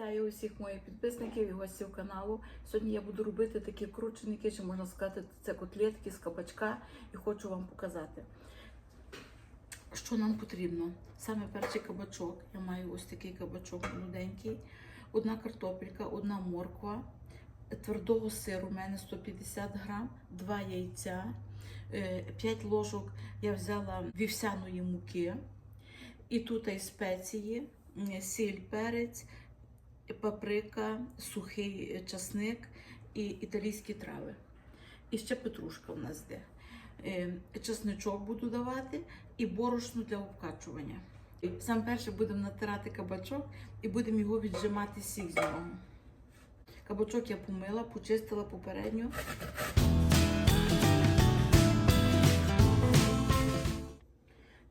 Вітаю усіх моїх підписників і гостів каналу. Сьогодні я буду робити такі крученики, чи можна сказати, це котлетки з кабачка, і хочу вам показати, що нам потрібно. Саме перший кабачок. Я маю ось такий кабачок молоденький, одна картопелька, одна морква, твердого сиру у мене 150 грам, два яйця, 5 ложок я взяла вівсяної муки. І тут і спеції, сіль, перець, паприка, сухий часник і італійські трави. І ще петрушка у нас йде. Е, Чесничок буду давати і борошно для обкачування. Сам перше будемо натирати кабачок і будемо його віджимати сік з. Кабачок я помила, почистила попередньо.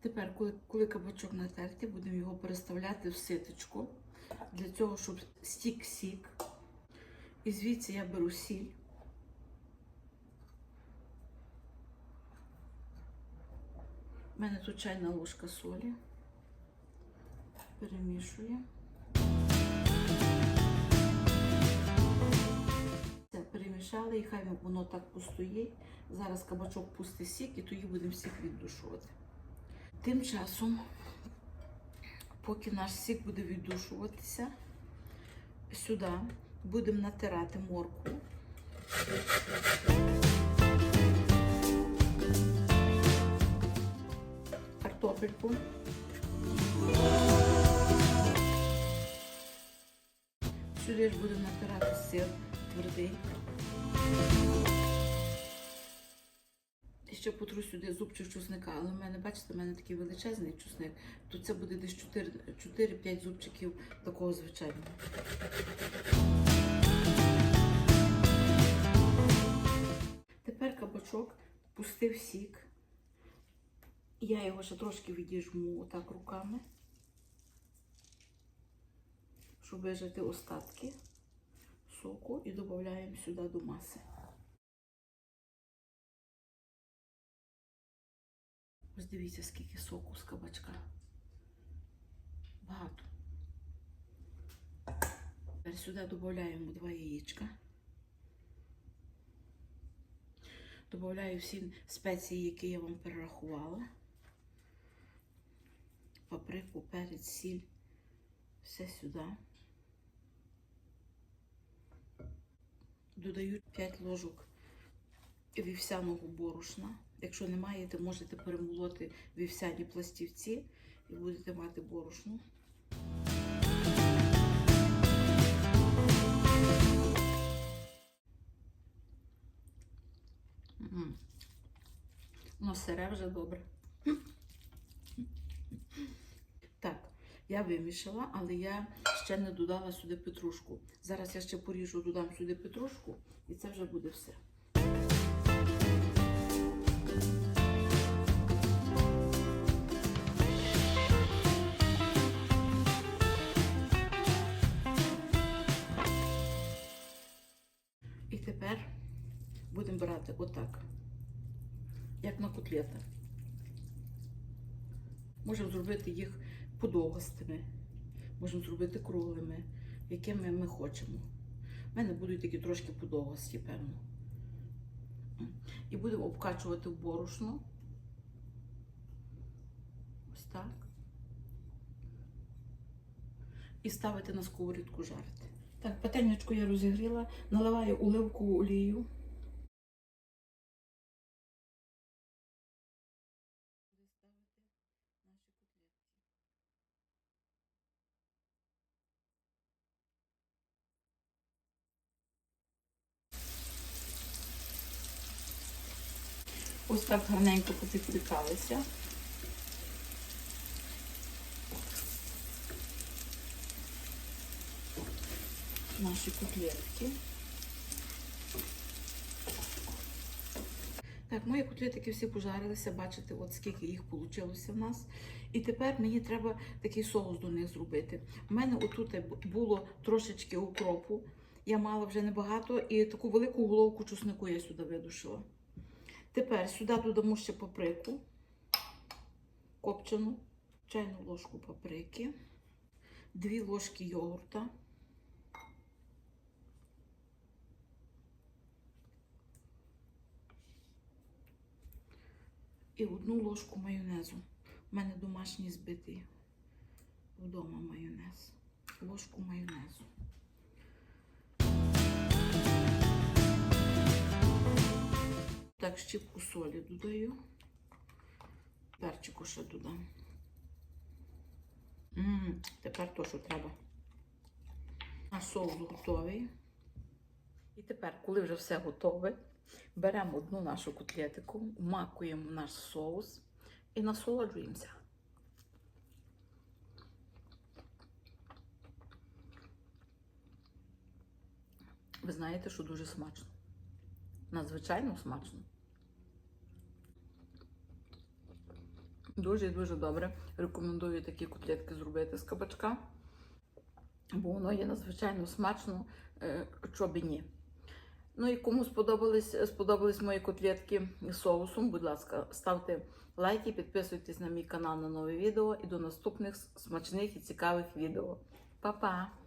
Тепер, коли, коли кабачок натертий, будемо його переставляти в ситочку для цього, щоб стік сік. І звідси я беру сіль. У мене тут чайна ложка солі. Перемішую. Все, перемішали і хай воно так постоїть. Зараз кабачок пустить сік і тоді будемо всіх віддушувати. Тим часом, поки наш сік буде віддушуватися, сюди будемо натирати моркву. Картопельку. Сюди ж будемо натирати сир твердий. Ще потру сюди зубчик чесника, але в мене, бачите, в мене такий величезний чесник, то це буде десь 4-5 зубчиків такого звичайного. Тепер кабачок пустив сік. Я його ще трошки відіжму отак руками, щоб вижити остатки соку і додаємо сюди до маси. Ось дивіться, скільки соку з кабачка. Багато. Тепер сюди додаємо два яєчка. Добавляю всі спеції, які я вам перерахувала. Паприку, перець, сіль. Все сюди. Додаю 5 ложок вівсяного борошна. Якщо не маєте, можете перемолоти вівсяні пластівці і будете мати борошно. Воно сире вже добре. Так, я вимішала, але я ще не додала сюди петрушку. Зараз я ще поріжу, додам сюди петрушку, і це вже буде все. І тепер будемо брати отак, як на котлета. Можемо зробити їх подовгостими, можемо зробити круглими, якими ми хочемо. У мене будуть такі трошки подовгості, певно. І будемо обкачувати в борошно. Ось так. І ставити на сковорідку жарити. Так, пательничку я розігріла, наливаю оливкову олію. Ось так гарненько позапікалися. Наші котлетки. Так, мої котлетики всі пожарилися, бачите, от скільки їх вийшло в нас. І тепер мені треба такий соус до них зробити. У мене отут було трошечки укропу. Я мала вже небагато, і таку велику головку чеснику я сюди видушила. Тепер сюди додамо ще паприку, копчену, чайну ложку паприки, дві ложки йогурта. І одну ложку майонезу. У мене домашній збитий вдома майонез. Ложку майонезу. Щіпку солі додаю. Перчику ще додам. М, тепер то, що треба. Наш соус готовий. І тепер, коли вже все готове, беремо одну нашу котлетику, вмакуємо наш соус і насолоджуємося. Ви знаєте, що дуже смачно. Надзвичайно смачно. Дуже і дуже добре. Рекомендую такі котлетки зробити з кабачка, бо воно є надзвичайно смачно, е, що б і ні. Ну і кому сподобались, сподобались мої котлетки з соусом, будь ласка, ставте лайки, підписуйтесь на мій канал на нові відео і до наступних смачних і цікавих відео. Па-па!